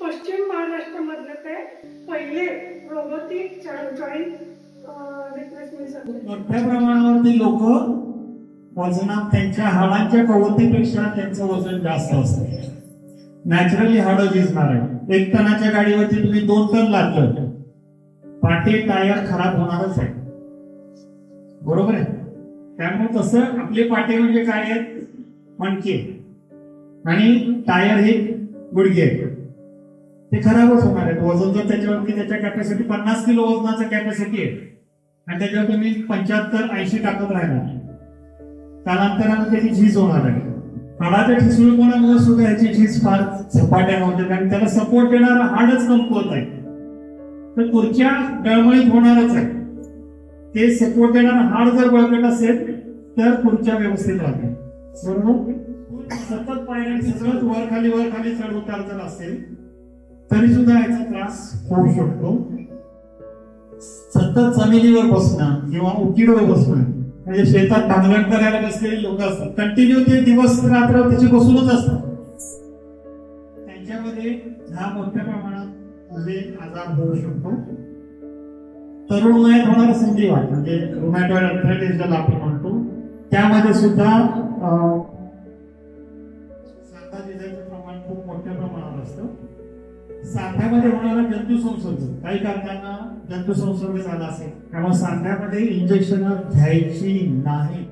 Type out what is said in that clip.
पश्चिम महाराष्ट्रामधलं ते पहिले रोबोटिक जॉईंट रिप्लेसमेंट मोठ्या प्रमाणावरती लोक वजनात त्यांच्या हाडांच्या कवतीपेक्षा त्यांचं वजन जास्त असतं. नॅचरली हाडं झिजणार आहे एक टनाच्या गाडीवरती तुम्ही दोन टन लागलं पाटे टायर खराब होणारच आहे बरोबर आहे? त्यामुळे तसं आपले पाटे म्हणजे काय आहेत? मणके. आणि टायर हे गुडघे आहेत. ते खराबच होणार आहेत. वजन जर त्याच्यावरती त्याच्या कॅपॅसिटी पन्नास किलो वजनाचा कॅपॅसिटी आहे आणि त्याच्यावर तुम्ही पंच्याहत्तर ऐंशी टाकत राहणार. कालांतरानं त्याची झीज होणार आहे. हाडाच्या ठिसूळपणामुळे सुद्धा याची झीज फार झपाट्यानं होते कारण त्याला सपोर्ट देणारा हाडच कमकुवत आहे. तर खुर्च्या डळमळीत होणारच आहे. ते सपोर्ट देणारा हाड जर बळकट असेल तर खुर्च्या व्यवस्थित राहते बरोबर सतत पायऱ्या सगळंच वर खाली वर खाली चढ उतार जर असेल तरी सुद्धा याचा त्रास होऊ शकतो. सतत जमिनीवर बसणं किंवा उकिडवर बसणं. म्हणजे शेतात भांगण करायला बसलेली लोक असतात. कंटिन्यू ते दिवस रात्र त्याचे बसूनच असतात. त्यांच्यामध्ये हा मोठ्या प्रमाणात म्हणजे आजार होऊ शकतो. तरुण वयात होणारा संधिवात म्हणजे रुमॅटॉइड अर्थरायटिस ज्याला आपण म्हणतो त्यामध्ये सुद्धा सांधा प्रमाण खूप मोठ्या प्रमाणात असतं. सांध्यामध्ये होणारा जंतू संसर्ग काही कारणांना जंतू संसर्ग झाला असेल त्यामुळे सांध्यामध्ये इंजेक्शन घ्यायची नाही.